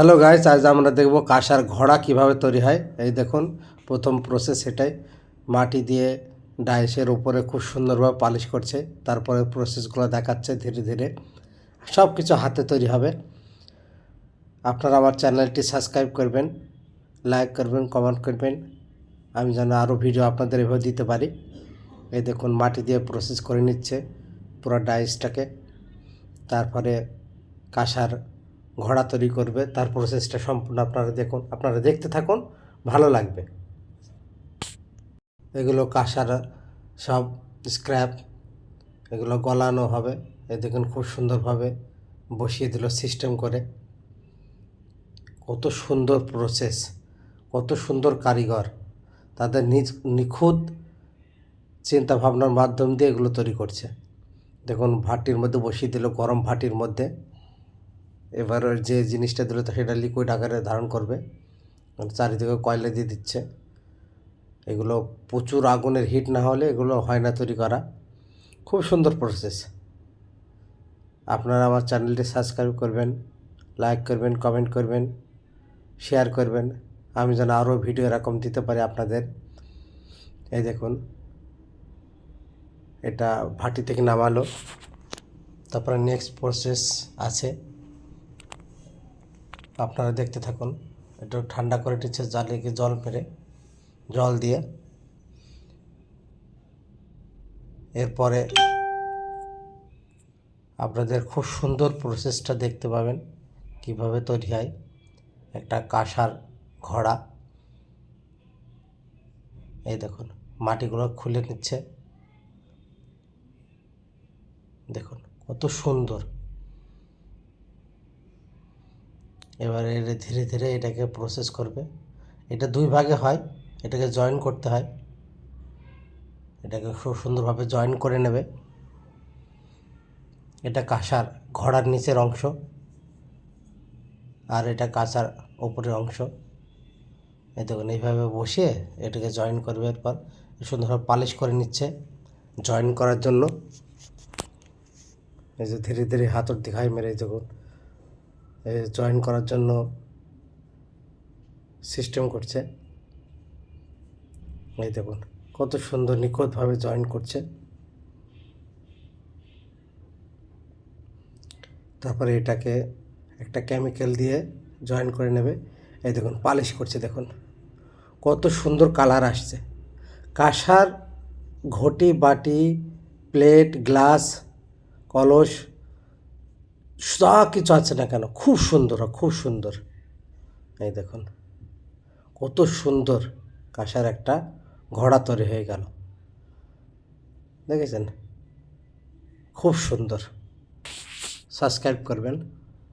Hello guys আজ আমরা দেখব কাঁসার ঘোড়া কীভাবে তৈরি হয়। এই দেখুন, প্রথম প্রসেস এটাই। মাটি দিয়ে ডাইসের উপরে খুব সুন্দরভাবে পালিশ করছে। তারপরে প্রসেসগুলো দেখাচ্ছে ধীরে ধীরে। সব কিছু হাতে তৈরি হবে। আপনারা আমার চ্যানেলটি সাবস্ক্রাইব করবেন লাইক করবেন কমেন্ট করবেন। আমি যেন আরও ভিডিও আপনাদের এভাবে দিতে পারি। এই দেখুন, মাটি দিয়ে প্রসেস করে নিচ্ছে পুরো ডাইসটাকে তারপরে কাঁসার ঘোড়া তৈরি করবে, তার প্রসেসটা সম্পূর্ণ আপনারা দেখুন, আপনারা দেখতে থাকুন, ভালো লাগবে। এগুলো কাঁসার সব স্ক্র্যাপ এগুলো গলানো হবে, এ দেখুন খুব সুন্দরভাবে বসিয়ে দিল সিস্টেম করে। কত সুন্দর প্রসেস কত সুন্দর কারিগর, তাদের নিজ, নিখুঁত চিন্তা ভাবনার মাধ্যম দিয়ে এগুলো তৈরি করছে। দেখুন ভাটির মধ্যে বসিয়ে দিল গরম ভাটির মধ্যে। এবার যে জিনিসটা দিল তো সেটা লিকুইড আকারে ধারণ করবে। চারিদিকে কয়লা দিয়ে দিচ্ছে। এগুলো প্রচুর আগুনের হিট না হলে এগুলো হয় না তৈরি করা। খুব সুন্দর প্রসেস আপনারা আমার চ্যানেলটি সাবস্ক্রাইব করবেন লাইক করবেন কমেন্ট করবেন শেয়ার করবেন। আমি যেন আরও ভিডিও এরকম দিতে পারি আপনাদের। এই দেখুন, এটা ভাটি থেকে নামালো। তারপরে নেক্সট প্রসেস আছে। আপনারা দেখতে থাকুন। একটু ঠান্ডা করে দিচ্ছে জালিকে জল মেরে জল দিয়ে এরপরে আপনাদের খুব সুন্দর প্রসেসটা দেখতে পাবেন, কীভাবে তৈরি হয়। একটা কাঁসার ঘোড়া। এই দেখুন, মাটিগুলো খুলে নিচ্ছে। দেখুন, কত সুন্দর। এবারে ধীরে ধীরে এটাকে প্রসেস করবে। এটা দুই ভাগে হয়, এটাকে জয়েন করতে হয়। এটাকে খুব সুন্দরভাবে জয়েন করে নেবে। এটা কাঁসার ঘোড়ার নিচের অংশ আর এটা কাঁচার ওপরের অংশ। এই দেখুন, এইভাবে বসিয়ে এটাকে জয়েন করবে এরপর। সুন্দরভাবে পালিশ করে নিচ্ছে জয়েন করার জন্য। এই যে ধীরে ধীরে হাতর দিঘায় মেরে দেখুন। জয়েন করার জন্য সিস্টেম করছে। এই দেখুন, কত সুন্দর নিখুঁতভাবে জয়েন করছে। তারপরে এটাকে একটা কেমিক্যাল দিয়ে জয়েন করে নেবে। এই দেখুন, পালিশ করছে, দেখুন। কত সুন্দর কালার আসছে। কাঁসার ঘটি, বাটি প্লেট গ্লাস কলস যা কিছু আছে না কেন, খুব সুন্দর খুব সুন্দর। এই দেখুন, কত সুন্দর কাঁসার একটা ঘোড়া তৈরি হয়ে গেল। দেখেছেন? খুব সুন্দর। সাবস্ক্রাইব করবেন।